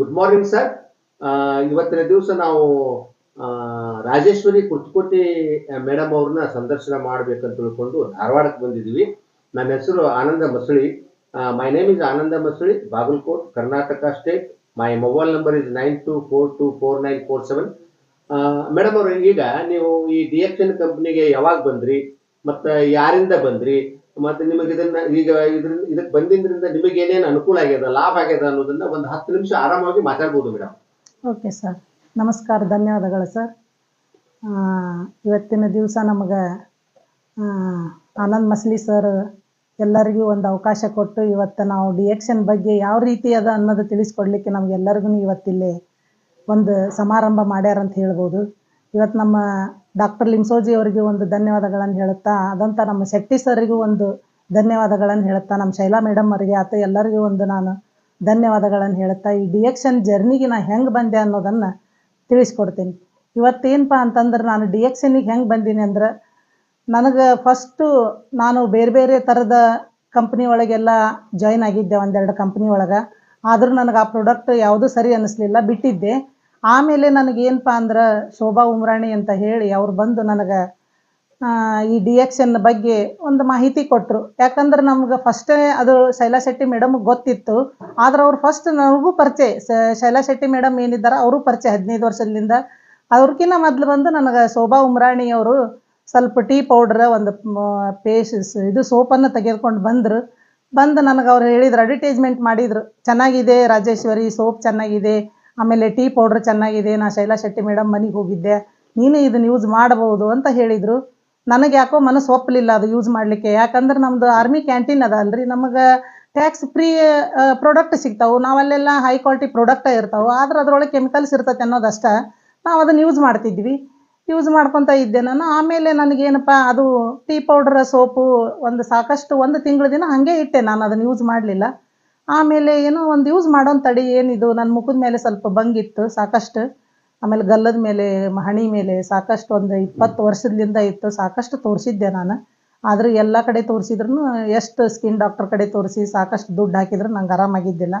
Good morning sir ಇವತ್ತಿನ ದಿವಸ ನಾವು ರಾಜೇಶ್ವರಿ ಕುರ್ತಕೋಟಿ ಮೇಡಮ್ ಅವ್ರನ್ನ ಸಂದರ್ಶನ ಮಾಡ್ಬೇಕಂತ ತಿಳ್ಕೊಂಡು ಧಾರವಾಡಕ್ಕೆ ಬಂದಿದ್ದೀವಿ. ನನ್ನ ಹೆಸರು Anand Masali. My name is Anand Masali, Bagalkot, Karnataka state my mobile number is nine two four two four nine four seven madam ಅವರು, ಈಗ ನೀವು ಈ ಡಿ ಎಕ್ಷನ್ ಕಂಪ್ನಿಗೆ ಯಾವಾಗ ಬಂದ್ರಿ? ಮತ್ತೆ ಯಾರಿಂದ ಬಂದ್ರಿ? ಮತ್ತೆ ನಿಮಗೆ ಇದನ್ನ ಈಗ ಇದ್ರಿಂದ ಇದಕ್ಕೆ ಬಂದಿದ್ರಿಂದ ನಿಮಗೆ ಏನೇನು ಅನುಕೂಲ ಆಗ್ಯದ, ಲಾಭ ಆಗ್ಯದ ಅನ್ನೋದನ್ನ ಒಂದು ಹತ್ತು ನಿಮಿಷ ಆರಾಮಾಗಿ ಮಾತಾಡ್ಬೋದು ಮೇಡಮ್ ಓಕೆ ಸರ್. ನಮಸ್ಕಾರ, ಧನ್ಯವಾದಗಳು ಸರ್. ಇವತ್ತಿನ ದಿವಸ ನಮಗೆ ಆನಂದ್ ಮಸ್ಲಿ ಸರ್ ಎಲ್ಲರಿಗೂ ಒಂದು ಅವಕಾಶ ಕೊಟ್ಟು ಇವತ್ತು ನಾವು ಡಿ ಎಕ್ಷನ್ ಬಗ್ಗೆ ಯಾವ ರೀತಿ ಅದ ಅನ್ನೋದು ತಿಳಿಸ್ಕೊಡ್ಲಿಕ್ಕೆ ನಮಗೆಲ್ಲರಿಗೂ ಇವತ್ತಿಲ್ಲಿ ಒಂದು ಸಮಾರಂಭ ಮಾಡ್ಯಾರಂತ ಹೇಳ್ಬೋದು. ಇವತ್ತು ನಮ್ಮ ಡಾಕ್ಟರ್ ಲಿಂಸೋಜಿ ಅವರಿಗೆ ಒಂದು ಧನ್ಯವಾದಗಳನ್ನು ಹೇಳುತ್ತಾ, ಅದಂತ ನಮ್ಮ ಶೆಟ್ಟಿ ಸರ್ಗೂ ಒಂದು ಧನ್ಯವಾದಗಳನ್ನು ಹೇಳುತ್ತಾ, ನಮ್ಮ ಶೈಲಾ ಮೇಡಮ್ ಅವರಿಗೆ, ಆತ ಎಲ್ಲರಿಗೂ ಒಂದು ನಾನು ಧನ್ಯವಾದಗಳನ್ನು ಹೇಳುತ್ತಾ, ಈ ಡಿ ಎಕ್ಷನ್ ಜರ್ನಿಗೆ ನಾ ಹೆಂಗೆ ಬಂದೆ ಅನ್ನೋದನ್ನ ತಿಳಿಸ್ಕೊಡ್ತೀನಿ. ಇವತ್ತೇನಪ್ಪ ಅಂತಂದ್ರೆ ನಾನು ಡಿ ಎಕ್ಷನಿಗೆ ಹೆಂಗೆ ಬಂದೀನಿ ಅಂದ್ರೆ, ನನಗೆ ಫಸ್ಟು ನಾನು ಬೇರೆ ಬೇರೆ ಥರದ ಕಂಪ್ನಿ ಒಳಗೆಲ್ಲ ಜಾಯ್ನ್ ಆಗಿದ್ದೆ ಒಂದೆರಡು ಕಂಪ್ನಿ ಒಳಗೆ, ಆದರೂ ನನಗೆ ಆ ಪ್ರಾಡಕ್ಟ್ ಯಾವುದೂ ಸರಿ ಅನ್ನಿಸ್ಲಿಲ್ಲ, ಬಿಟ್ಟಿದ್ದೆ. ಆಮೇಲೆ ನನಗೆ ನನಗೇನಪ್ಪ ಅಂದ್ರೆ ಶೋಭಾ ಉಮ್ರಾಣಿ ಅಂತ ಹೇಳಿ ಅವ್ರು ಬಂದು ನನಗೆ ಈ ಡಿ ಎಕ್ಷನ್ ಬಗ್ಗೆ ಒಂದು ಮಾಹಿತಿ ಕೊಟ್ಟರು ಯಾಕಂದ್ರೆ ನಮ್ಗೆ ಫಸ್ಟೇ ಅದು ಶೈಲಾ ಶೆಟ್ಟಿ ಮೇಡಮ್ ಗೊತ್ತಿತ್ತು. ಆದ್ರೆ ಅವ್ರು ಫಸ್ಟ್ ನನಗೂ ಪರಿಚಯ ಶೈಲಾ ಶೆಟ್ಟಿ ಮೇಡಮ್ ಏನಿದ್ದಾರೆ ಅವರು ಪರಿಚಯ ಹದಿನೈದು ವರ್ಷದಿಂದ ಅವ್ರಕ್ಕಿಂತ ಮೊದಲು ಬಂದು ನನಗೆ ಶೋಭಾ ಉಮ್ರಾಣಿ ಅವರು ಸ್ವಲ್ಪ ಟೀ ಪೌಡ್ರ್, ಒಂದು ಪೇಸ್ಟ್, ಇದು ಸೋಪನ್ನು ತೆಗೆದುಕೊಂಡು ಬಂದರು. ಬಂದು ನನಗೆ ಅವ್ರು ಹೇಳಿದ್ರು ಅಡ್ವರ್ಟೈಸ್ಮೆಂಟ್ ಮಾಡಿದರು. ಚೆನ್ನಾಗಿದೆ ರಾಜೇಶ್ವರಿ ಸೋಪ್ ಚೆನ್ನಾಗಿದೆ. ಆಮೇಲೆ ಟೀ ಪೌಡ್ರ್ ಚೆನ್ನಾಗಿದೆ, ನಾ ಶೈಲಾ ಶೆಟ್ಟಿ ಮೇಡಮ್ ಮನೆಗೆ ಹೋಗಿದ್ದೆ, ನೀನು ಇದನ್ನು ಯೂಸ್ ಮಾಡಬಹುದು ಅಂತ ಹೇಳಿದರು. ನನಗೆ ಯಾಕೋ ಮನಸ್ಸು ಒಪ್ಪಲಿಲ್ಲ ಅದು ಯೂಸ್ ಮಾಡಲಿಕ್ಕೆ. ಯಾಕಂದ್ರೆ ನಮ್ಮದು ಆರ್ಮಿ ಕ್ಯಾಂಟೀನ್ ಅದ ಅಲ್ರಿ, ನಮಗೆ ಟ್ಯಾಕ್ಸ್ ಫ್ರೀ ಪ್ರಾಡಕ್ಟ್ ಸಿಗ್ತಾವೆ. ನಾವಲ್ಲೆಲ್ಲ ಹೈ ಕ್ವಾಲಿಟಿ ಪ್ರಾಡಕ್ಟ್ ಇರ್ತಾವೆ. ಆದ್ರೆ ಅದ್ರೊಳಗೆ ಕೆಮಿಕಲ್ಸ್ ಇರ್ತೈತೆ ಅನ್ನೋದಷ್ಟೇ ನಾವು ಅದನ್ನು ಯೂಸ್ ಮಾಡ್ತಿದ್ವಿ. ಯೂಸ್ ಮಾಡ್ಕೊತ ಇದ್ದೆ ನಾನು. ಆಮೇಲೆ ನನಗೇನಪ್ಪ, ಅದು ಟೀ ಪೌಡರ್ ಸೋಪು ಒಂದು ಸಾಕಷ್ಟು ಒಂದು ತಿಂಗಳ ದಿನ ಹಾಗೆ ಇಟ್ಟೆ. ನಾನು ಅದನ್ನು ಯೂಸ್ ಮಾಡಲಿಲ್ಲ. ಆಮೇಲೆ ಏನೋ ಒಂದು ಯೂಸ್ ಮಾಡೋನ್ ತಡಿ ಏನಿದು ನನ್ನ ಮುಖದ ಮೇಲೆ ಸ್ವಲ್ಪ ಬಂಗಿತ್ತು ಸಾಕಷ್ಟು. ಆಮೇಲೆ ಗಲ್ಲದ ಮೇಲೆ, ಹಣಿ ಮೇಲೆ ಸಾಕಷ್ಟು ಒಂದು ಇಪ್ಪತ್ತು ವರ್ಷದಿಂದ ಇತ್ತು, ಸಾಕಷ್ಟು ತೋರಿಸಿದ್ದೆ ನಾನು. ಆದ್ರೆ ಎಲ್ಲ ಕಡೆ ತೋರಿಸಿದ್ರು ಎಷ್ಟು ಸ್ಕಿನ್ ಡಾಕ್ಟರ್ ಕಡೆ ತೋರಿಸಿ ಸಾಕಷ್ಟು ದುಡ್ಡು ಹಾಕಿದ್ರು ನಂಗೆ ಆರಾಮಾಗಿದ್ದಿಲ್ಲ.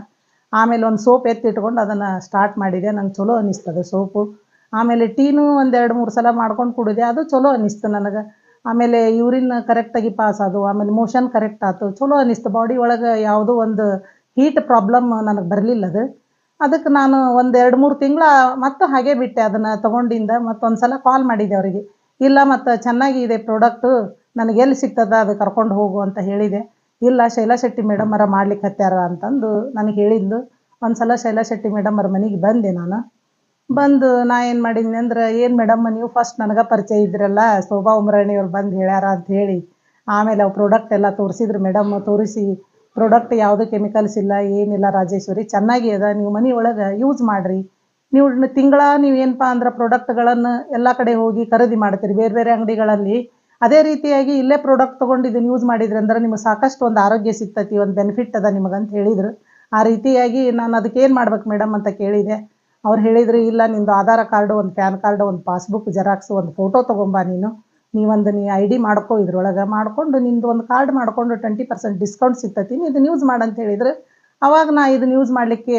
ಆಮೇಲೆ ಒಂದು ಸೋಪ್ ಎತ್ತಿಟ್ಕೊಂಡು ಅದನ್ನು ಸ್ಟಾರ್ಟ್ ಮಾಡಿದೆ, ನಂಗೆ ಚಲೋ ಅನ್ನಿಸ್ತದೆ ಸೋಪು. ಆಮೇಲೆ ಟೀನು ಒಂದೆರಡು ಮೂರು ಸಲ ಮಾಡ್ಕೊಂಡು ಕುಡಿದೆ, ಅದು ಚಲೋ ಅನ್ನಿಸ್ತು ನನಗೆ. ಆಮೇಲೆ ಯೂರಿನ್ ಕರೆಕ್ಟಾಗಿ ಪಾಸ್ ಆದವು, ಆಮೇಲೆ ಮೋಷನ್ ಕರೆಕ್ಟ್ ಆಯ್ತು ಚಲೋ ಅನಿಸ್ತು. ಬಾಡಿ ಒಳಗೆ ಯಾವುದೋ ಒಂದು ಹೀಟ್ ಪ್ರಾಬ್ಲಮ್ ನನಗೆ ಬರಲಿಲ್ಲ ಅದು. ಅದಕ್ಕೆ ನಾನು ಒಂದು ಎರಡು ಮೂರು ತಿಂಗಳ ಮತ್ತೆ ಹಾಗೆ ಬಿಟ್ಟೆ ಅದನ್ನು ತೊಗೊಂಡಿಂದ. ಮತ್ತೊಂದು ಸಲ ಕಾಲ್ ಮಾಡಿದೆ ಅವರಿಗೆ. ಇಲ್ಲ ಮತ್ತು ಚೆನ್ನಾಗಿದೆ ಪ್ರಾಡಕ್ಟು ನನಗೆ ಎಲ್ಲಿ ಸಿಗ್ತದ ಅದು ಕರ್ಕೊಂಡು ಹೋಗು ಅಂತ ಹೇಳಿದೆ. ಇಲ್ಲ, ಶೈಲಾ ಶೆಟ್ಟಿ ಮೇಡಮ್ ಅವರ ಮಾಡ್ಲಿಕ್ಕೆ ಹತ್ಯಾರ ಅಂತಂದು ನನಗೆ ಹೇಳಿದ್ದು. ಒಂದು ಸಲ ಶೈಲಾ ಶೆಟ್ಟಿ ಮೇಡಮ್ ಅವ್ರ ಮನೆಗೆ ಬಂದೆ ನಾನು. ಬಂದು ನಾ ಏನು ಮಾಡಿದ್ನಿ ಅಂದ್ರೆ, ಏನು ಮೇಡಮ್ ನೀವು ಫಸ್ಟ್ ನನಗೆ ಪರಿಚಯ ಇದ್ರಲ್ಲ ಶೋಭಾ ಉಮರಾಣಿ ಅವ್ರು ಬಂದು ಹೇಳ್ಯಾರ ಅಂತ ಹೇಳಿ, ಆಮೇಲೆ ಅವು ಪ್ರಾಡಕ್ಟ್ ಎಲ್ಲ ತೋರಿಸಿದ್ರು ಮೇಡಮ್, ತೋರಿಸಿ ಪ್ರಾಡಕ್ಟ್ ಯಾವುದೂ ಕೆಮಿಕಲ್ಸ್ ಇಲ್ಲ, ಏನಿಲ್ಲ ರಾಜೇಶ್ವರಿ, ಚೆನ್ನಾಗಿ ಅದ, ನೀವು ಮನೆ ಒಳಗೆ ಯೂಸ್ ಮಾಡಿರಿ. ನೀವು ತಿಂಗಳ ನೀವು ಏನಪ್ಪ ಅಂದ್ರೆ ಪ್ರಾಡಕ್ಟ್ಗಳನ್ನು ಎಲ್ಲ ಕಡೆ ಹೋಗಿ ಖರೀದಿ ಮಾಡ್ತೀರಿ, ಬೇರೆ ಬೇರೆ ಅಂಗಡಿಗಳಲ್ಲಿ. ಅದೇ ರೀತಿಯಾಗಿ ಇಲ್ಲೇ ಪ್ರಾಡಕ್ಟ್ ತೊಗೊಂಡು ಇದನ್ನು ಯೂಸ್ ಮಾಡಿದ್ರಿ ಅಂದ್ರೆ ನಿಮಗೆ ಸಾಕಷ್ಟು ಒಂದು ಆರೋಗ್ಯ ಸಿಗ್ತೈತಿ, ಒಂದು ಬೆನಿಫಿಟ್ ಅದ ನಿಮಗಂತ ಹೇಳಿದ್ರು. ಆ ರೀತಿಯಾಗಿ ನಾನು ಅದಕ್ಕೆ ಏನು ಮಾಡ್ಬೇಕು ಮೇಡಮ್ ಅಂತ ಕೇಳಿದೆ. ಅವ್ರು ಹೇಳಿದ್ರು, ಇಲ್ಲ, ನಿಂದು ಆಧಾರ್ ಕಾರ್ಡು, ಒಂದು ಪ್ಯಾನ್ ಕಾರ್ಡು, ಒಂದು ಪಾಸ್ಬುಕ್, ಜೆರಾಕ್ಸ್, ಒಂದು ಫೋಟೋ ತೊಗೊಂಬ ನೀನು. ನೀವೊಂದು ನೀ ಐ ಡಿ ಮಾಡ್ಕೋ ಇದ್ರೊಳಗೆ. ಮಾಡಿಕೊಂಡು ನಿಂದು ಒಂದು ಕಾರ್ಡ್ ಮಾಡಿಕೊಂಡು ಟ್ವೆಂಟಿ ಪರ್ಸೆಂಟ್ ಡಿಸ್ಕೌಂಟ್ ಸಿಗ್ತೈತಿ. ನೀ ಇದನ್ನು ಯೂಸ್ ಮಾಡಂತ ಹೇಳಿದ್ರು ಅವಾಗ ನಾ ಇದನ್ನು ಯೂಸ್ ಮಾಡಲಿಕ್ಕೆ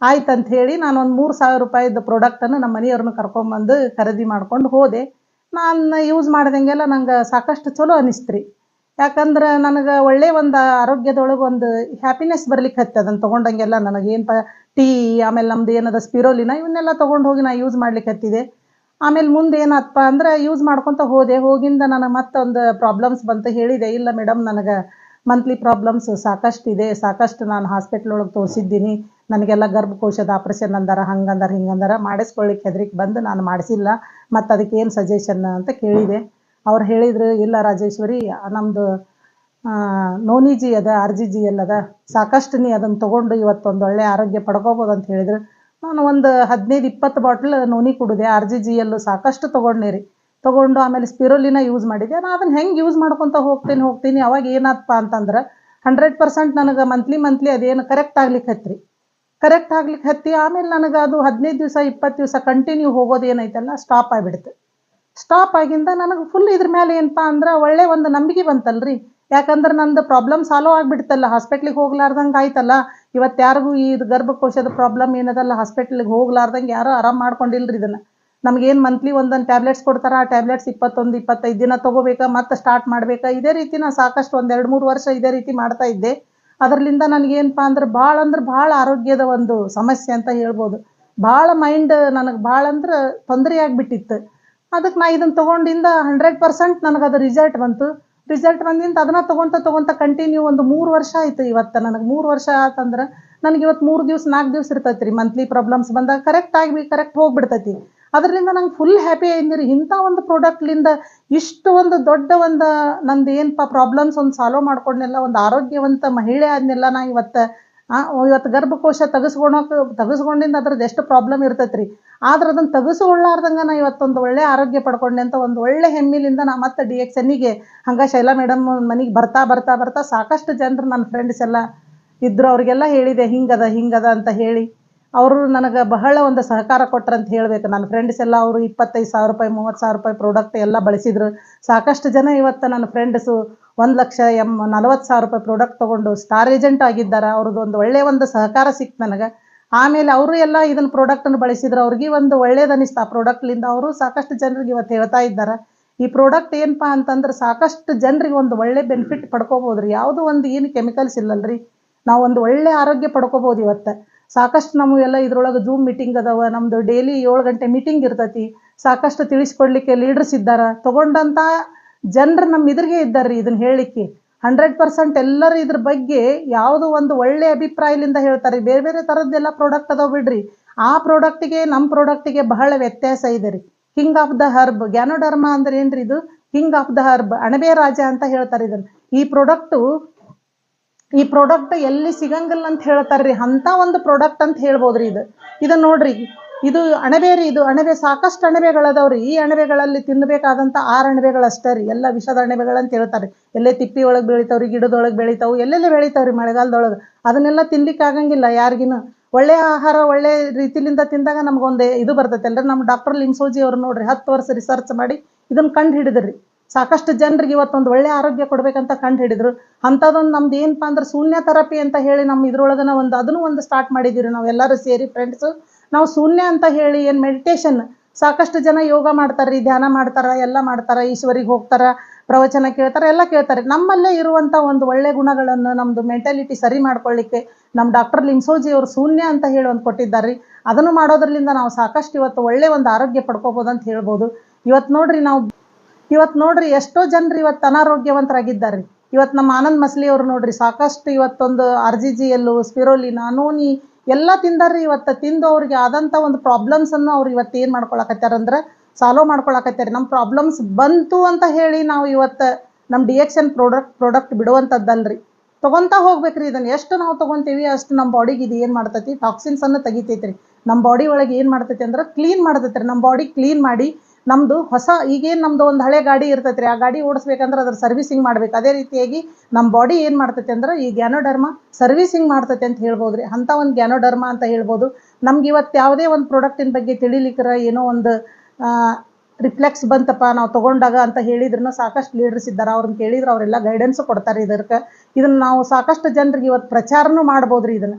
ಆಯ್ತು ಅಂತ ಹೇಳಿ ನಾನು ಒಂದು ಮೂರು ಸಾವಿರ ರೂಪಾಯಿದ್ದು ಪ್ರಾಡಕ್ಟನ್ನು ನಮ್ಮ ಮನೆಯವ್ರನ್ನ ಕರ್ಕೊಂಬಂದು ಖರೀದಿ ಮಾಡ್ಕೊಂಡು ಹೋದೆ. ನಾನು ಯೂಸ್ ಮಾಡ್ದಂಗೆಲ್ಲ ನಂಗೆ ಸಾಕಷ್ಟು ಚಲೋ ಅನಿಸ್ತ್ರಿ. ಯಾಕಂದ್ರೆ ನನಗೆ ಒಳ್ಳೆ ಒಂದು ಆರೋಗ್ಯದೊಳಗೆ ಒಂದು ಹ್ಯಾಪಿನೆಸ್ ಬರ್ಲಿಕ್ಕೆ ಹತ್ತಿ ಅದನ್ನು ತೊಗೊಂಡಂಗೆಲ್ಲ. ನನಗೇನು ಪ ಟೀ, ಆಮೇಲೆ ನಮ್ದು ಏನದ ಸ್ಪಿರೋಲಿನ, ಇವನ್ನೆಲ್ಲ ತೊಗೊಂಡು ಹೋಗಿ ನಾ ಯೂಸ್ ಮಾಡ್ಲಿಕ್ಕೆ ಹತ್ತಿದೆ. ಆಮೇಲೆ ಮುಂದೆ ಏನಾತಪ್ಪ ಅಂದ್ರೆ ಯೂಸ್ ಮಾಡ್ಕೊತ ಹೋದೆ. ಹೋಗಿಂದ ನನಗೆ ಮತ್ತೊಂದು ಪ್ರಾಬ್ಲಮ್ಸ್ ಬಂತು. ಹೇಳಿದೆ, ಇಲ್ಲ ಮೇಡಮ್ ನನಗೆ ಮಂತ್ಲಿ ಪ್ರಾಬ್ಲಮ್ಸ್ ಸಾಕಷ್ಟು ಇದೆ ಸಾಕಷ್ಟು ನಾನು ಹಾಸ್ಪಿಟ್ಲ್ ಒಳಗೆ ತೋರಿಸಿದ್ದೀನಿ. ನನಗೆಲ್ಲ ಗರ್ಭಕೋಶದ ಆಪ್ರೇಷನ್ ಅಂದಾರ, ಹಂಗಂದಾರ, ಹಿಂಗಂದಾರ. ಮಾಡಿಸ್ಕೊಳ್ಳಿಕ್ಕೆ ಹೆದರಿಕೆ ಬಂದು ನಾನು ಮಾಡಿಸಿಲ್ಲ. ಮತ್ತು ಅದಕ್ಕೆ ಏನು ಸಜೆಷನ್ ಅಂತ ಕೇಳಿದೆ. ಅವ್ರು ಹೇಳಿದ್ರು, ಇಲ್ಲ ರಾಜೇಶ್ವರಿ ನಮ್ಮದು ನೋನಿಜಿ ಅದ ಆರ್ ಜಿ ಜಿ ಎಲ್ ಅದ ಸಾಕಷ್ಟು ನೀ ಅದನ್ನು ತೊಗೊಂಡು ಇವತ್ತೊಂದು ಒಳ್ಳೆ ಆರೋಗ್ಯ ಪಡ್ಕೋಬೋದು ಅಂತ ಹೇಳಿದ್ರು. ನಾನು ಒಂದು ಹದಿನೈದು ಇಪ್ಪತ್ತು ಬಾಟ್ಲ್ ನೋನಿ ಕುಡಿದೆ ಆರ್ ಜಿ ಜಿ ಎಲ್ಲು ಸಾಕಷ್ಟು ತೊಗೊಂಡೆ ರೀ ತೊಗೊಂಡು ಆಮೇಲೆ ಸ್ಪಿರೋಲಿನ ಯೂಸ್ ಮಾಡಿದೆ ನಾನು ಅದನ್ನು ಹೆಂಗೆ ಯೂಸ್ ಮಾಡ್ಕೊತ ಹೋಗ್ತೀನಿ ಹೋಗ್ತೀನಿ, ಅವಾಗ ಏನಪ್ಪ ಅಂತಂದ್ರೆ ಹಂಡ್ರೆಡ್ ಪರ್ಸೆಂಟ್ ನನಗೆ ಮಂತ್ಲಿ ಮಂತ್ಲಿ ಅದೇನು ಕರೆಕ್ಟ್ ಆಗ್ಲಿಕ್ಕೆ ಹತ್ತಿರಿ ಕರೆಕ್ಟ್ ಆಗ್ಲಿಕ್ಕೆ ಹತ್ತಿ ಆಮೇಲೆ ನನಗೆ ಅದು ಹದಿನೈದು ದಿವಸ ಇಪ್ಪತ್ತು ದಿವಸ ಕಂಟಿನ್ಯೂ ಹೋಗೋದು ಏನೈತಲ್ಲ, ಸ್ಟಾಪ್ ಆಗಿಬಿಡ್ತು. ಸ್ಟಾಪ್ ಆಗಿಂದ ನನಗೆ ಫುಲ್ ಇದ್ರ ಮೇಲೆ ಏನಪ್ಪ ಅಂದ್ರೆ ಒಳ್ಳೆ ಒಂದು ನಂಬಿಕೆ ಬಂತಲ್ರಿ. ಯಾಕಂದ್ರೆ ನಂದು ಪ್ರಾಬ್ಲಮ್ ಸಾಲ್ವ್ ಆಗಿಬಿಡ್ತಲ್ಲ ಹಾಸ್ಪಿಟ್ಲಿಗೆ ಹೋಗ್ಲಾರ್ದಂಗೆ ಆಯ್ತಲ್ಲ. ಇವತ್ತು ಯಾರಿಗೂ ಈ ಗರ್ಭಕೋಶದ ಪ್ರಾಬ್ಲಮ್ ಏನದಲ್ಲ ಹಾಸ್ಪಿಟ್ಲಿಗೆ ಹೋಗ್ಲಾರ್ದಂಗೆ ಯಾರು ಆರಾಮ್ ಮಾಡ್ಕೊಂಡಿಲ್ರಿ ಇದನ್ನ. ನಮಗೇನು ಮಂತ್ಲಿ ಒಂದೊಂದು ಟ್ಯಾಬ್ಲೆಟ್ಸ್ ಕೊಡ್ತಾರ, ಆ ಟ್ಯಾಬ್ಲೆಟ್ಸ್ ಇಪ್ಪತ್ತೊಂದು, ಇಪ್ಪತ್ತೈದು ದಿನ ತೊಗೋಬೇಕಾ, ಮತ್ತೆ ಸ್ಟಾರ್ಟ್ ಮಾಡಬೇಕಾ? ಇದೇ ರೀತಿ ನಾ ಸಾಕಷ್ಟು ಒಂದ್ ಎರಡು, ಮೂರು ವರ್ಷ ಇದೇ ರೀತಿ ಮಾಡ್ತಾ ಇದ್ದೆ. ಅದರಿಂದ ನನಗೇನಪ್ಪ ಅಂದ್ರೆ ಭಾಳ ಅಂದ್ರೆ ಭಾಳ ಆರೋಗ್ಯದ ಒಂದು ಸಮಸ್ಯೆ ಅಂತ ಹೇಳ್ಬೋದು. ಭಾಳ ಮೈಂಡ್ ನನಗೆ ಭಾಳ ಅಂದ್ರೆ ತೊಂದರೆ ಆಗ್ಬಿಟ್ಟಿತ್ತು. ಅದಕ್ಕೆ ನಾ ಇದನ್ನ ತಗೊಂಡಿಂದ ಹಂಡ್ರೆಡ್ ಪರ್ಸೆಂಟ್ ನನಗೆ ಅದು ರಿಸಲ್ಟ್ ಬಂತು. ರಿಸಲ್ಟ್ ಬಂದಿಂದ ಅದನ್ನ ತಗೊಂತ ತಗೊಂತ ಕಂಟಿನ್ಯೂ ಒಂದು ಮೂರು ವರ್ಷ ಆಯ್ತು ಇವತ್ತು. ನನಗೆ ಮೂರು ವರ್ಷ ಆತಂದ್ರೆ ನನಗೆ ಇವತ್ತು ಮೂರು ದಿವ್ಸ, ನಾಲ್ಕು ದಿವ್ಸ ಇರ್ತೈತಿ ರೀ ಮಂತ್ಲಿ ಪ್ರಾಬ್ಲಮ್ಸ್ ಬಂದಾಗ ಕರೆಕ್ಟ್ ಆಗಿ ಕರೆಕ್ಟ್ ಹೋಗ್ಬಿಡ್ತೈತಿ. ಅದರಿಂದ ನಂಗೆ ಫುಲ್ ಹ್ಯಾಪಿ ಆಯ್ತೀರಿ ಇಂಥ ಒಂದು ಪ್ರಾಡಕ್ಟ್ಲಿಂದ ಇಷ್ಟು ಒಂದು ದೊಡ್ಡ ಒಂದು ನಂದು ಏನಪ್ಪ ಪ್ರಾಬ್ಲಮ್ಸ್ ಒಂದು ಸಾಲ್ವ್ ಮಾಡ್ಕೊಂಡೆಲ್ಲ ಒಂದು ಆರೋಗ್ಯವಂತ ಮಹಿಳೆ ಆದ್ನೆಲ್ಲ ನಾ ಇವತ್ತು ಇವತ್ತು ಗರ್ಭಕೋಶ ತೆಗೆಸ್ಕೊಳಕ್, ತೆಗೆಸ್ಕೊಂಡಿಂದ ಅದ್ರದ್ದು ಎಷ್ಟು ಪ್ರಾಬ್ಲಮ್ ಇರ್ತೈತೆ ರೀ ಆದ್ರೆ ಅದನ್ನ ತೆಗೆಸ್ಕೊಳ್ಳಾರ್ದಂಗೆ ನಾ ಇವತ್ತೊಂದು ಒಳ್ಳೆ ಆರೋಗ್ಯ ಪಡ್ಕೊಂಡೆ ಅಂತ ಒಂದು ಒಳ್ಳೆ ಹೆಮ್ಮಿಲಿಂದ ನಾ ಮತ್ತೆ ಡಿ ಎಕ್ಸ್ ಎನ್ನಿಗೆ ಹಂಗ ಶೈಲಾ ಮೇಡಮ್ ಮನೆಗೆ ಬರ್ತಾ ಬರ್ತಾ ಬರ್ತಾ ಸಾಕಷ್ಟು ಜನರು ನನ್ನ ಫ್ರೆಂಡ್ಸ್ ಎಲ್ಲ ಇದ್ರು, ಅವ್ರಿಗೆಲ್ಲ ಹೇಳಿದೆ, ಹಿಂಗದ ಹಿಂಗದ ಅಂತ ಹೇಳಿ. ಅವರು ನನಗೆ ಬಹಳ ಒಂದು ಸಹಕಾರ ಕೊಟ್ರಂತ ಹೇಳ್ಬೇಕು. ನನ್ನ ಫ್ರೆಂಡ್ಸ್ ಎಲ್ಲ ಅವರು ಇಪ್ಪತ್ತೈದು ಸಾವಿರ ರೂಪಾಯಿ, ಮೂವತ್ತು ಸಾವಿರ ರೂಪಾಯಿ ಪ್ರಾಡಕ್ಟ್ ಎಲ್ಲ ಬಳಸಿದ್ರು. ಸಾಕಷ್ಟು ಜನ ಇವತ್ತು ನನ್ನ ಫ್ರೆಂಡ್ಸು ಒಂದು ಲಕ್ಷ ಎಂ ನಲವತ್ತು ಸಾವಿರ ರೂಪಾಯಿ ಪ್ರಾಡಕ್ಟ್ ತೊಗೊಂಡು ಸ್ಟಾರ್ ಏಜೆಂಟ್ ಆಗಿದ್ದಾರೆ? ಅವ್ರದ್ದು ಒಂದು ಒಳ್ಳೆಯ ಒಂದು ಸಹಕಾರ ಸಿಕ್ತು ನನಗೆ. ಆಮೇಲೆ ಅವರು ಎಲ್ಲ ಇದನ್ನ ಪ್ರಾಡಕ್ಟನ್ನು ಬಳಸಿದ್ರು. ಅವ್ರಿಗೆ ಒಂದು ಒಳ್ಳೇದು ಅನಿಸ್ತು ಆ ಪ್ರಾಡಕ್ಟ್ಲಿಂದ ಅವರು ಸಾಕಷ್ಟು ಜನರಿಗೆ ಇವತ್ತು ಹೇಳ್ತಾ ಇದ್ದಾರೆ. ಈ ಪ್ರಾಡಕ್ಟ್ ಏನಪ್ಪ ಅಂತಂದ್ರೆ ಸಾಕಷ್ಟು ಜನರಿಗೆ ಒಂದು ಒಳ್ಳೆ ಬೆನಿಫಿಟ್ ಪಡ್ಕೋಬೋದು ರೀ ಯಾವುದೋ ಒಂದು ಏನು ಕೆಮಿಕಲ್ಸ್ ಇಲ್ಲಲ್ರಿ. ನಾವು ಒಂದು ಒಳ್ಳೆ ಆರೋಗ್ಯ ಪಡ್ಕೋಬೋದು ಇವತ್ತು. ಸಾಕಷ್ಟು ನಮಗೆಲ್ಲ ಎಲ್ಲ ಇದ್ರೊಳಗೆ ಜೂಮ್ ಮೀಟಿಂಗ್ ಅದಾವ. ನಮ್ದು ಡೈಲಿ ಏಳು ಗಂಟೆ ಮೀಟಿಂಗ್ ಇರ್ತತಿ. ಸಾಕಷ್ಟು ತಿಳಿಸ್ಕೊಡ್ಲಿಕ್ಕೆ ಲೀಡರ್ಸ್ ಇದ್ದಾರ. ತಗೊಂಡಂತ ಜನರು ನಮ್ಮ ಇದ್ರಿಗೆ ಇದ್ದಾರೆ ಇದನ್ನ ಹೇಳಲಿಕ್ಕೆ ಹಂಡ್ರೆಡ್ ಪರ್ಸೆಂಟ್ ಎಲ್ಲರೂ ಇದ್ರ ಬಗ್ಗೆ ಯಾವುದೋ ಒಂದು ಒಳ್ಳೆ ಅಭಿಪ್ರಾಯದಿಂದ ಹೇಳ್ತಾರೆ. ಬೇರೆ ಬೇರೆ ಥರದ್ದೆಲ್ಲ ಪ್ರಾಡಕ್ಟ್ ಅದಾವ ಬಿಡ್ರಿ. ಆ ಪ್ರಾಡಕ್ಟಿಗೆ ನಮ್ಮ ಪ್ರಾಡಕ್ಟಿಗೆ ಬಹಳ ವ್ಯತ್ಯಾಸ ಇದೆ ರೀ. King of the herb ganoderma ಅಂದ್ರೆ ಏನ್ರಿ ಇದು? ಕಿಂಗ್ ಆಫ್ ದ ಹರ್ಬ್ ಅಣಬೆ ರಾಜ ಅಂತ ಹೇಳ್ತಾರೆ ಇದನ್ನ ಈ ಪ್ರಾಡಕ್ಟು ಈ ಪ್ರಾಡಕ್ಟ್ ಎಲ್ಲಿ ಸಿಗಂಗಿಲ್ಲ ಅಂತ ಹೇಳ್ತಾರ್ರಿ. ಅಂತ ಒಂದು ಪ್ರಾಡಕ್ಟ್ ಅಂತ ಹೇಳ್ಬೋದ್ರಿ ಇದು. ಇದನ್ನ ನೋಡ್ರಿ ಇದು ಅಣಬೆ ರೀ ಇದು ಅಣಬೆ, ಸಾಕಷ್ಟು ಅಣಬೆಗಳದಾವ್ರಿ. ಈ ಅಣಬೆಗಳಲ್ಲಿ ತಿನ್ನಬೇಕಾದಂತ ಆರು ಅಣಬೆಗಳಷ್ಟೇ ರೀ. ಎಲ್ಲ ವಿಷದ ಅಣಬೆಗಳಂತ ಹೇಳ್ತಾರೆ ಎಲ್ಲೇ ತಿಪ್ಪಿ ಒಳಗೆ ಬೆಳಿತಾವ್ರಿ, ಗಿಡದೊಳಗೆ ಬೆಳಿತಾವು, ಎಲ್ಲೆಲ್ಲೇ ಬೆಳಿತಾವ್ರಿ ಮಳೆಗಾಲದೊಳಗೆ? ಅದನ್ನೆಲ್ಲ ತಿನ್ಲಿಕ್ಕೆ ಆಗಂಗಿಲ್ಲ ಯಾರಿಗಿನ ಒಳ್ಳೆ ಆಹಾರ, ಒಳ್ಳೆ ರೀತಿಲಿಂದ ತಿಂದಾಗ ನಮ್ಗೊಂದು ಇದು ಬರ್ತೈತೆ ಅಲ್ರಿ ನಮ್ಮ ಡಾಕ್ಟರ್ ಲಿಂಗ್ಸೋಜಿ ಅವ್ರು ನೋಡ್ರಿ, ಹತ್ತು ವರ್ಷ ರಿಸರ್ಚ್ ಮಾಡಿ ಇದನ್ನ ಕಂಡು ಹಿಡಿದ್ರಿ. ಸಾಕಷ್ಟು ಜನರಿಗೆ ಇವತ್ತೊಂದು ಒಳ್ಳೆ ಆರೋಗ್ಯ ಕೊಡ್ಬೇಕಂತ ಕಂಡು ಹಿಡಿದ್ರು. ಅಂಥದ್ದೊಂದು ನಮ್ದು ಏನಪ್ಪ ಅಂದ್ರೆ ಶೂನ್ಯ ಥೆರಪಿ ಅಂತ ಹೇಳಿ ನಮ್ಮ ಇದ್ರೊಳಗನ ಒಂದು, ಅದನ್ನು ಒಂದು ಸ್ಟಾರ್ಟ್ ಮಾಡಿದ್ದೀರಿ ನಾವೆಲ್ಲರೂ ಸೇರಿ ಫ್ರೆಂಡ್ಸು ನಾವು ಶೂನ್ಯ ಅಂತ ಹೇಳಿ ಏನು ಮೆಡಿಟೇಷನ್ ಸಾಕಷ್ಟು ಜನ ಯೋಗ ಮಾಡ್ತಾರ್ರಿ ಧ್ಯಾನ ಮಾಡ್ತಾರ, ಎಲ್ಲ ಮಾಡ್ತಾರ, ಈಶ್ವರಿಗೆ ಹೋಗ್ತಾರ, ಪ್ರವಚನ ಕೇಳ್ತಾರೆ, ಎಲ್ಲ ಕೇಳ್ತಾರೆ. ನಮ್ಮಲ್ಲೇ ಇರುವಂಥ ಒಂದು ಒಳ್ಳೆ ಗುಣಗಳನ್ನು ನಮ್ಮದು ಮೆಂಟಾಲಿಟಿ ಸರಿ ಮಾಡ್ಕೊಳ್ಳಿಕ್ಕೆ ನಮ್ಮ ಡಾಕ್ಟರ್ ಲಿಂಸೋಜಿ ಅವರು ಶೂನ್ಯ ಅಂತ ಹೇಳಿ ಒಂದು ಕೊಟ್ಟಿದ್ದಾರೆ ಅದನ್ನು ಮಾಡೋದ್ರಿಂದ ನಾವು ಸಾಕಷ್ಟು ಇವತ್ತು ಒಳ್ಳೆ ಒಂದು ಆರೋಗ್ಯ ಪಡ್ಕೋಬೋದು ಅಂತ ಹೇಳ್ಬೋದು. ಇವತ್ತು ನೋಡ್ರಿ ನಾವು ಇವತ್ತು ನೋಡ್ರಿ ಎಷ್ಟೋ ಜನರು ಇವತ್ತು ಅನಾರೋಗ್ಯವಂತರಾಗಿದ್ದಾರೆ. ಇವತ್ತು ನಮ್ಮ ಆನಂದ್ ಮಸ್ಲಿ ಅವರು ನೋಡ್ರಿ ಸಾಕಷ್ಟು ಇವತ್ತೊಂದು ಆರ್ ಜಿ ಎಲ್ಲು ನೋನಿ ಅನೋನಿ ಎಲ್ಲ ತಿಂದಾರ್ರಿ ಇವತ್ತು ತಿಂದು ಅವ್ರಿಗೆ ಆದಂಥ ಒಂದು ಪ್ರಾಬ್ಲಮ್ಸ್ ಅನ್ನು ಅವ್ರು ಇವತ್ತು ಏನು ಮಾಡ್ಕೊಳಕತ್ಯಾರ ಅಂದ್ರೆ ಸಾಲ್ವ್ ಮಾಡ್ಕೊಳಕತ್ತಾರೆ ನಮ್ಮ ಪ್ರಾಬ್ಲಮ್ಸ್ ಬಂತು ಅಂತ ಹೇಳಿ ನಾವು ಇವತ್ತು ನಮ್ಮ ಡಿ ಎಕ್ಸ್ ಪ್ರಾಡಕ್ಟ್ ಪ್ರಾಡಕ್ಟ್ ಬಿಡುವಂಥದ್ದಲ್ರಿ ತಗೊಂತಾ ಹೋಗ್ಬೇಕ್ರಿ ಇದನ್ನ. ಎಷ್ಟು ನಾವು ತಗೊಂತೀವಿ, ಅಷ್ಟು ನಮ್ಮ ಬಾಡಿಗೆ ಇದು ಏನು ಮಾಡ್ತೈತಿ? ಟಾಕ್ಸಿನ್ಸ್ ಅನ್ನು ತೆಗಿತೈತ್ರಿ. ನಮ್ಮ ಬಾಡಿ ಒಳಗೆ ಏನು ಮಾಡ್ತೈತಿ ಅಂದ್ರೆ ಕ್ಲೀನ್ ಮಾಡ್ತೈತ್ರಿ. ನಮ್ಮ ಬಾಡಿ ಕ್ಲೀನ್ ಮಾಡಿ ನಮ್ದು ಹೊಸ, ಈಗೇನು ನಮ್ದು ಒಂದು ಹಳೆ ಗಾಡಿ ಇರ್ತೈತ್ರಿ, ಆ ಗಾಡಿ ಓಡಿಸ್ಬೇಕಂದ್ರೆ ಅದ್ರ ಸರ್ವಿಸಿಂಗ್ ಮಾಡ್ಬೇಕು. ಅದೇ ರೀತಿಯಾಗಿ ನಮ್ಮ ಬಾಡಿ ಏನು ಮಾಡ್ತೈತೆ ಅಂದ್ರೆ ಈ ಗ್ಯಾನೋಡರ್ಮ ಸರ್ವಿಸಿಂಗ್ ಮಾಡ್ತೈತೆ ಅಂತ ಹೇಳ್ಬೋದು ರೀ ಅಂಥ ಒಂದು ಗ್ಯಾನೋಡರ್ಮ ಅಂತ ಹೇಳ್ಬೋದು. ನಮ್ಗೆ ಇವತ್ತು ಯಾವುದೇ ಒಂದು ಪ್ರಾಡಕ್ಟಿನ ಬಗ್ಗೆ ತಿಳಿಲಿಕ್ಕರ ಏನೋ ಒಂದು ರಿಫ್ಲೆಕ್ಸ್ ಬಂತಪ್ಪ, ನಾವು ತಗೊಂಡಾಗ ಅಂತ ಹೇಳಿದ್ರು ಸಾಕಷ್ಟು ಲೀಡರ್ಸ್ ಇದ್ದಾರೆ. ಅವ್ರನ್ನ ಕೇಳಿದ್ರೆ ಅವರೆಲ್ಲ ಗೈಡೆನ್ಸ್ ಕೊಡ್ತಾರೆ ಇದಕ್ಕೆ ಇದನ್ನ ನಾವು ಸಾಕಷ್ಟು ಜನರಿಗೆ ಇವತ್ತು ಪ್ರಚಾರನೂ ಮಾಡ್ಬೋದು ರೀ ಇದನ್ನು.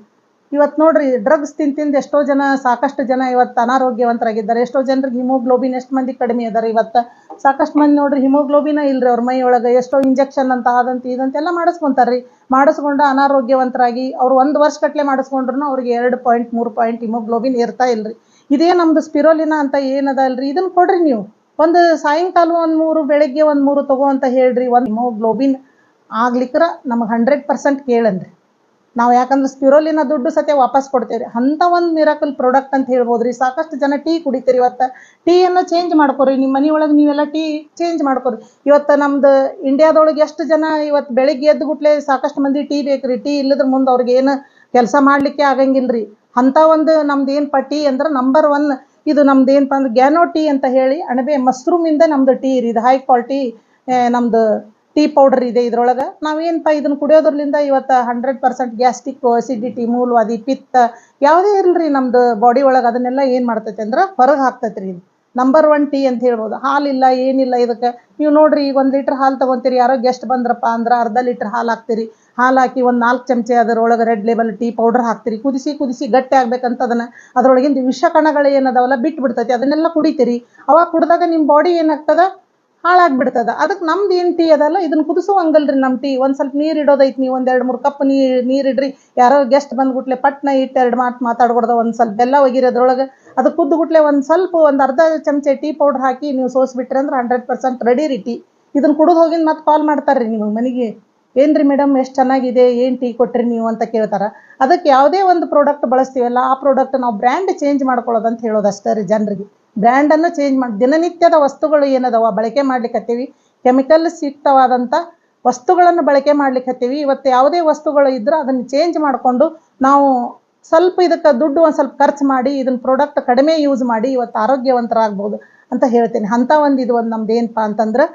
ಇವತ್ತು ನೋಡ್ರಿ ಡ್ರಗ್ಸ್ ತಿಂದು ಎಷ್ಟೋ ಜನ, ಸಾಕಷ್ಟು ಜನ ಇವತ್ತು ಅನಾರೋಗ್ಯವಂತರಾಗಿದ್ದಾರೆ. ಎಷ್ಟೋ ಜನರಿಗೆ ಹಿಮೋಗ್ಲೋಬಿನ್ ಎಷ್ಟು ಮಂದಿ ಕಡಿಮೆ ಇದ್ದಾರೆ ಇವತ್ತು. ಸಾಕಷ್ಟು ಮಂದಿ ನೋಡ್ರಿ ಹಿಮೋಗ್ಲೋಬಿನ ಇಲ್ರಿ ಅವ್ರ ಮೈ ಒಳಗೆ. ಎಷ್ಟೋ ಇಂಜೆಕ್ಷನ್ ಅಂತ ಆದಂತ ಇದಂತೆಲ್ಲ ಮಾಡಿಸ್ಕೊಂತಾರ್ರಿ. ಮಾಡಿಸ್ಕೊಂಡು ಅನಾರೋಗ್ಯವಂತರಾಗಿ ಅವ್ರು ಒಂದು ವರ್ಷ ಕಟ್ಲೆ ಮಾಡಿಸ್ಕೊಂಡ್ರು ಅವ್ರಿಗೆ ಎರಡು ಪಾಯಿಂಟ್ ಮೂರು ಪಾಯಿಂಟ್ ಹಿಮೋಗ್ಲೋಬಿನ್ ಇರ್ತಾ ಇಲ್ರಿ. ಇದೇ ನಮ್ದು ಸ್ಪಿರೋಲಿನ ಅಂತ ಏನದ ಅಲ್ರಿ ಇದನ್ನ ಕೊಡ್ರಿ ನೀವು. ಒಂದು ಸಾಯಂಕಾಲ ಒಂದು ಮೂರು, ಬೆಳಗ್ಗೆ ಒಂದು ಮೂರು ತಗೋ ಅಂತ ಹೇಳ್ರಿ. ಒಂದು ಹಿಮೋಗ್ಲೋಬಿನ್ ಆಗ್ಲಿಕ್ಕರ ನಮಗೆ ಹಂಡ್ರೆಡ್ ಪರ್ಸೆಂಟ್ ಕೇಳನ್ರಿ. ನಾವು ಯಾಕಂದ್ರೆ ಸ್ಪಿರೋಲಿನ ದುಡ್ಡು ಸತ್ಯ ವಾಪಸ್ ಕೊಡ್ತೇವೆ ಅಂಥ ಒಂದು ಮಿರಾಕಲ್ ಪ್ರಾಡಕ್ಟ್ ಅಂತ ಹೇಳ್ಬೋದ್ರಿ. ಸಾಕಷ್ಟು ಜನ ಟೀ ಕುಡಿತೀರಿ ಇವತ್ತು. ಟೀಯನ್ನು ಚೇಂಜ್ ಮಾಡ್ಕೊರಿ. ನಿಮ್ಮ ಮನೆಯೊಳಗೆ ನೀವೆಲ್ಲ ಟೀ ಚೇಂಜ್ ಮಾಡ್ಕೊರಿ. ಇವತ್ತು ನಮ್ದು ಇಂಡಿಯಾದೊಳಗೆ ಎಷ್ಟು ಜನ ಇವತ್ತು ಬೆಳಿಗ್ಗೆ ಎದ್ದು ಗುಟ್ಲೆ ಸಾಕಷ್ಟು ಮಂದಿ ಟೀ ಬೇಕ್ರಿ. ಟೀ ಇಲ್ಲದ್ರ ಮುಂದೆ ಅವ್ರಿಗೆ ಏನು ಕೆಲಸ ಮಾಡಲಿಕ್ಕೆ ಆಗಂಗಿಲ್ರಿ. ಅಂಥ ಒಂದು ನಮ್ದು ಏನಪ್ಪ ಟೀ ಅಂದ್ರೆ ನಂಬರ್ ಒನ್ ಇದು ನಮ್ದು ಏನಪ್ಪ ಅಂದ್ರೆ ಗ್ಯಾನೋ ಟೀ ಅಂತ ಹೇಳಿ ಅಣಬೆ ಮಶ್ರೂಮಿಂದ ನಮ್ದು ಟೀ ರೀ. ಇದು ಹೈ ಕ್ವಾಲಿಟಿ ನಮ್ದು ಟೀ ಪೌಡರ್ ಇದೆ ಇದ್ರೊಳಗೆ. ನಾವೇನಪ್ಪ ಇದನ್ನ ಕುಡಿಯೋದ್ರಲ್ಲಿಂದ ಇವತ್ತು ಹಂಡ್ರೆಡ್ ಪರ್ಸೆಂಟ್ ಗ್ಯಾಸ್ಟಿಕ್ ಅಸಿಡಿಟಿ ಮೂಲವಾದಿ, ಪಿತ್ತ ಯಾವುದೇ ಇರಲ್ರಿ ನಮ್ದು ಬಾಡಿ ಒಳಗೆ ಅದನ್ನೆಲ್ಲ ಏನು ಮಾಡ್ತೈತೆ ಅಂದ್ರೆ ಹೊರಗೆ ಹಾಕ್ತೈತೆ ರೀ ನಂಬರ್ ಒನ್ ಟೀ ಅಂತ ಹೇಳ್ಬೋದು. ಹಾಲಿಲ್ಲ, ಏನಿಲ್ಲ ಇದಕ್ಕೆ. ನೀವು ನೋಡ್ರಿ ಈಗ ಒಂದು ಲೀಟ್ರ್ ಹಾಲು ತಗೊಂತೀರಿ. ಯಾರೋ ಗೆಸ್ಟ್ ಬಂದ್ರಪ್ಪ ಅಂದ್ರೆ ಅರ್ಧ ಲೀಟ್ರ್ ಹಾಲು ಹಾಕ್ತೀರಿ. ಹಾಲು ಹಾಕಿ ಒಂದು ನಾಲ್ಕು ಚಮಚೆ ಅದರೊಳಗೆ ರೆಡ್ ಲೇಬಲ್ ಟೀ ಪೌಡರ್ ಹಾಕ್ತೀರಿ. ಕುದಿಸಿ ಕುದಿಸಿ ಗಟ್ಟಿ ಆಗ್ಬೇಕಂತ ಅದನ್ನ ಅದರೊಳಗಿಂದ ವಿಷ ಕಣಗಳು ಏನದವಲ್ಲ ಬಿಟ್ಟು ಬಿಡ್ತೈತಿ ಅದನ್ನೆಲ್ಲ ಕುಡಿತೀರಿ. ಅವಾಗ ಕುಡಿದಾಗ ನಿಮ್ಮ ಬಾಡಿ ಏನಾಗ್ತದ? ಹಾಳಾಗ್ಬಿಡ್ತದ. ಅದಕ್ಕೆ ನಮ್ದು ಏನು ಟೀ ಅದಲ್ಲ ಇದನ್ನ ಕುದಿಸುವಂಗಲ್ರಿ ನಮ್ಮ ಟೀ. ಒಂದು ಸ್ವಲ್ಪ ನೀರು ಇಡೋದೈತಿ ನೀವು, ಒಂದು ಎರಡು ಮೂರು ಕಪ್ ನೀರು ನೀರು ಇಡ್ರಿ. ಯಾರೋ ಗೆಸ್ಟ್ ಬಂದ್ಬಿಟ್ಲೆ ಪಟ್ನ ಇಟ್ಟು ಎರಡು ಮಾತು ಮಾತಾಡ್ಕೊಡ್ದ ಒಂದು ಸ್ವಲ್ಪ ಬೆಲ್ಲ ಒಗಿರೋದ್ರೊಳಗೆ. ಅದು ಕುದ್ದುಬಿಟ್ಲೆ ಒಂದು ಸ್ವಲ್ಪ ಒಂದು ಅರ್ಧ ಚಮಚೆ ಟೀ ಪೌಡ್ರ್ ಹಾಕಿ ನೀವು ಸೋಸ್ಬಿಟ್ರಿ ಅಂದ್ರೆ ಹಂಡ್ರೆಡ್ ಪರ್ಸೆಂಟ್ ರೆಡಿ ರೀ ಟೀ. ಇದನ್ನ ಕುಡಿದು ಹೋಗಿಂದ ಮತ್ತೆ ಕಾಲ್ ಮಾಡ್ತಾರೆ ರೀ ನಿಮಗೆ ಮನೆಗೆ. ಏನ್ರಿ ಮೇಡಮ್, ಎಷ್ಟು ಚೆನ್ನಾಗಿದೆ, ಏನು ಟೀ ಕೊಟ್ರಿ ನೀವು ಅಂತ ಕೇಳ್ತಾರ. ಅದಕ್ಕೆ ಯಾವುದೇ ಒಂದು ಪ್ರಾಡಕ್ಟ್ ಬಳಸ್ತೀವಲ್ಲ, ಆ ಪ್ರಾಡಕ್ಟ್ ನಾವು ಬ್ರ್ಯಾಂಡ್ ಚೇಂಜ್ ಮಾಡ್ಕೊಳ್ಳೋದು ಅಂತ ಹೇಳೋದು ಅಷ್ಟೇ ರೀ ಜನರಿಗೆ. ಬ್ರ್ಯಾಂಡನ್ನು ಚೇಂಜ್ ಮಾಡಿ, ದಿನನಿತ್ಯದ ವಸ್ತುಗಳು ಏನದವ ಬಳಕೆ ಮಾಡ್ಲಿಕ್ಕತ್ತೀವಿ ಕೆಮಿಕಲ್ ಸಿಕ್ತವಾದಂಥ ವಸ್ತುಗಳನ್ನು ಬಳಕೆ ಮಾಡ್ಲಿಕ್ಕತ್ತೀವಿ ಇವತ್ತು ಯಾವುದೇ ವಸ್ತುಗಳು ಇದ್ದರೂ ಅದನ್ನು ಚೇಂಜ್ ಮಾಡಿಕೊಂಡು ನಾವು ಸ್ವಲ್ಪ ಇದಕ್ಕೆ ದುಡ್ಡು ಒಂದು ಸ್ವಲ್ಪ ಖರ್ಚು ಮಾಡಿ ಇದನ್ನ ಪ್ರಾಡಕ್ಟ್ ಕಡಿಮೆ ಯೂಸ್ ಮಾಡಿ ಇವತ್ತು ಆರೋಗ್ಯವಂತರಾಗ್ಬೋದು ಅಂತ ಹೇಳ್ತೀನಿ. ಅಂಥ ಒಂದು ಇದು ಒಂದು ನಮ್ದು ಏನಪ್ಪ ಅಂತಂದ್ರೆ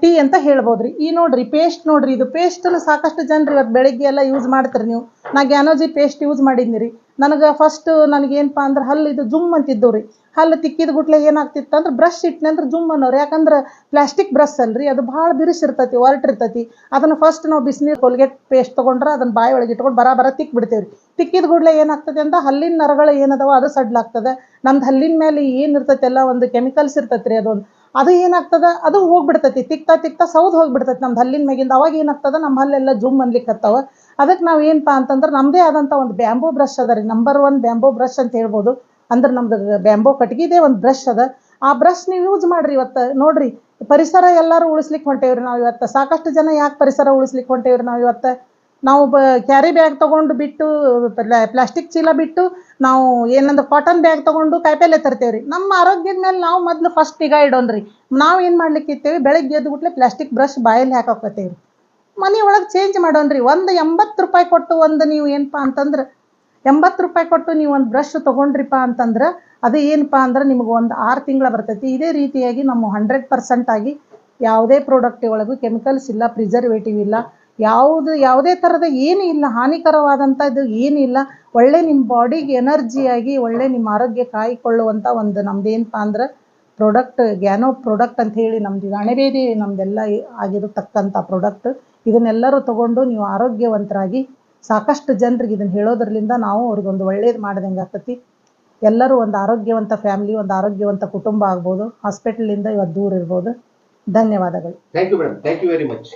ಟೀ ಅಂತ ಹೇಳ್ಬೋದ್ರಿ. ಈ ನೋಡ್ರಿ ಪೇಸ್ಟ್ ನೋಡ್ರಿ. ಇದು ಪೇಸ್ಟ್ ಸಾಕಷ್ಟು ಜನರು ಇವತ್ತು ಬೆಳಿಗ್ಗೆ ಎಲ್ಲ ಯೂಸ್ ಮಾಡ್ತೀರಿ ನೀವು. ನಾ ಗ್ಯಾನೋಜಿ ಪೇಸ್ಟ್ ಯೂಸ್ ಮಾಡಿದ್ನಿ ರೀ ನನಗೆ ಫಸ್ಟ್ ನನಗೇನಪ್ಪ ಅಂದ್ರೆ ಹಲ್ಲು ಇದು ಜುಮ್ ಅಂತಿದ್ದು ರೀ ಹಲ್ಲು ತಿಕ್ಕಿದ ಗುಟ್ಲೆ ಏನಾಗ್ತಿತ್ತು ಅಂದ್ರೆ ಬ್ರಷ್ ಇಟ್ನೆ ಜುಮ್ ಅನ್ನೋರು. ಯಾಕಂದ್ರೆ ಪ್ಲಾಸ್ಟಿಕ್ ಬ್ರಷ್ ಅಲ್ರಿ, ಅದು ಭಾಳ ಬಿರುಸಿರ್ತೈತಿ ಇರ್ತತಿ ಅದನ್ನು ಫಸ್ಟ್ ನಾವು ಬಿಸಿನೀರು ಕೊಲ್ಗೇಟ್ ಪೇಸ್ಟ್ ತೊಗೊಂಡ್ರೆ ಅದನ್ನ ಬಾಯಿ ಒಳಗೆ ಇಟ್ಕೊಂಡು ಬರ ಬರ ತಿಕ್ ಬಿಡ್ತೇವೆ ತಿಕ್ಕಿದ ಗುಡ್ಲೆ ಏನಾಗ್ತದೆ ಅಂತ ಹಲ್ಲಿನ ನರಗಳು ಏನದಾವ ಅದು ಸಡ್ಲಾಗ್ತದೆ ನಮ್ದು ಹಲ್ಲಿನ ಮೇಲೆ ಏನು ಇರ್ತತಿ ಎಲ್ಲ ಒಂದು ಕೆಮಿಕಲ್ಸ್ ಇರ್ತೈತೆ ರೀ ಅದೊಂದು. ಅದು ಏನಾಗ್ತದ, ಅದು ಹೋಗ್ಬಿಡ್ತೈತಿ. ತಿಕ್ತಾ ತಿಕ್ತಾ ಸೌದ್ ಹೋಗ್ಬಿಡ್ತೈತಿ ನಮ್ದು ಹಲ್ಲಿನ ಮ್ಯಾಗಿಂದ. ಅವಾಗ ಏನಾಗ್ತದೆ ನಮ್ಮ ಹಲ್ಲೆಲ್ಲ ಜುಮ್ ಅನ್ಲಿಕ್ಕತ್ತವ ಅದಕ್ಕೆ ನಾವು ಏನಪ್ಪ ಅಂತಂದ್ರೆ ನಮ್ಮದೇ ಆದಂಥ ಒಂದು ಬ್ಯಾಂಬೋ ಬ್ರಷ್ ಅದ ರೀ ನಂಬರ್ ಒನ್ ಬ್ಯಾಂಬೋ ಬ್ರಷ್ ಅಂತ ಹೇಳ್ಬೋದು. ಅಂದ್ರೆ ನಮ್ದು ಬ್ಯಾಂಬೋ ಕಟ್ಗಿದೇ ಒಂದು ಬ್ರಷ್ ಅದ. ಆ ಬ್ರಷ್ ನೀವು ಯೂಸ್ ಮಾಡ್ರಿ ಇವತ್ತು. ನೋಡ್ರಿ, ಪರಿಸರ ಎಲ್ಲರೂ ಉಳಿಸ್ಲಿಕ್ಕೆ ಹೊಂಟೇವ್ರಿ ನಾವು ಇವತ್ತು. ಸಾಕಷ್ಟು ಜನ ಯಾಕೆ ಪರಿಸರ ಉಳಿಸ್ಲಿಕ್ಕೆ ಹೊಂಟೇವ್ರಿ ನಾವು ಇವತ್ತು? ನಾವು ಬ, ಕ್ಯಾರಿ ಬ್ಯಾಗ್ ತೊಗೊಂಡು ಬಿಟ್ಟು ಪ್ಲಾಸ್ಟಿಕ್ ಚೀಲ ಬಿಟ್ಟು, ನಾವು ಏನಂದ್ರೆ ಕಾಟನ್ ಬ್ಯಾಗ್ ತೊಗೊಂಡು ಕಾಯಿಪಲ್ಲೆ ತರ್ತೇವ್ರಿ. ನಮ್ಮ ಆರೋಗ್ಯದ ಮೇಲೆ ನಾವು ಮೊದಲು ಫಸ್ಟ್ ನಿಗಾ ಇಡೋನ್ರಿ ನಾವು ಏನು ಮಾಡ್ಲಿಕ್ಕೆ ಇರ್ತೇವೆ ಬೆಳಗ್ಗೆ ಎದ್ದು ಬಿಟ್ಲೆ ಪ್ಲಾಸ್ಟಿಕ್ ಬ್ರಷ್ ಬಾಯಲ್ಲಿ ಹಾಕೋಕತ್ತೇವ್ರಿ ಮನೆ ಒಳಗೆ ಚೇಂಜ್ ಮಾಡೋನ್ರಿ ಒಂದು ಎಂಬತ್ತು ರೂಪಾಯಿ ಕೊಟ್ಟು ಒಂದು ನೀವು ಏನಪ್ಪ ಅಂತಂದ್ರೆ ಎಂಬತ್ತು ರೂಪಾಯಿ ಕೊಟ್ಟು ನೀವು ಒಂದು ಬ್ರಷ್ ತೊಗೊಂಡ್ರಿಪ್ಪ ಅಂತಂದ್ರೆ ಅದು ಏನಪ್ಪ ಅಂದ್ರೆ ನಿಮಗೆ ಒಂದು ಆರು ತಿಂಗಳ ಬರ್ತೈತಿ. ಇದೇ ರೀತಿಯಾಗಿ ನಮ್ಮ ಹಂಡ್ರೆಡ್ ಪರ್ಸೆಂಟ್ ಆಗಿ ಯಾವುದೇ ಪ್ರಾಡಕ್ಟ್ ಒಳಗೂ ಕೆಮಿಕಲ್ಸ್ ಇಲ್ಲ ಪ್ರಿಸರ್ವೇಟಿವ್ ಇಲ್ಲ, ಯಾವುದು, ಯಾವುದೇ ಥರದ ಏನೂ ಇಲ್ಲ ಹಾನಿಕರವಾದಂಥ ಇದು ಇಲ್ಲ, ಒಳ್ಳೆ ನಿಮ್ಮ ಬಾಡಿಗೆ ಎನರ್ಜಿಯಾಗಿ ಒಳ್ಳೆ ನಿಮ್ಮ ಆರೋಗ್ಯ ಕಾಯ್ಕೊಳ್ಳುವಂಥ ಒಂದು ನಮ್ದೇನಪ್ಪ ಅಂದ್ರೆ ಪ್ರಾಡಕ್ಟ್ ಗ್ಯಾನೋ ಪ್ರಾಡಕ್ಟ್ ಅಂತ ಹೇಳಿ ನಮ್ದು ಇದು ನಮ್ಮದೆಲ್ಲ ನಮ್ದೆಲ್ಲ ಆಗಿರತಕ್ಕಂಥ ಪ್ರಾಡಕ್ಟ್ ಇದನ್ನೆಲ್ಲರೂ ತಗೊಂಡು ನೀವು ಆರೋಗ್ಯವಂತರಾಗಿ ಸಾಕಷ್ಟು ಜನರಿಗೆ ಇದನ್ನು ಹೇಳೋದ್ರಲಿಂದ ನಾವು ಅವ್ರಿಗೊಂದು ಒಳ್ಳೇದು ಮಾಡ್ದಂಗೆ ಆಗ್ತತಿ. ಎಲ್ಲರೂ ಒಂದು ಆರೋಗ್ಯವಂತ ಫ್ಯಾಮಿಲಿ ಒಂದು ಆರೋಗ್ಯವಂತ ಕುಟುಂಬ ಆಗ್ಬೋದು. ಹಾಸ್ಪಿಟಲಿಂದ ಇವತ್ತು ದೂರ ಇರ್ಬೋದು. ಧನ್ಯವಾದಗಳು. Thank you madam thank you very much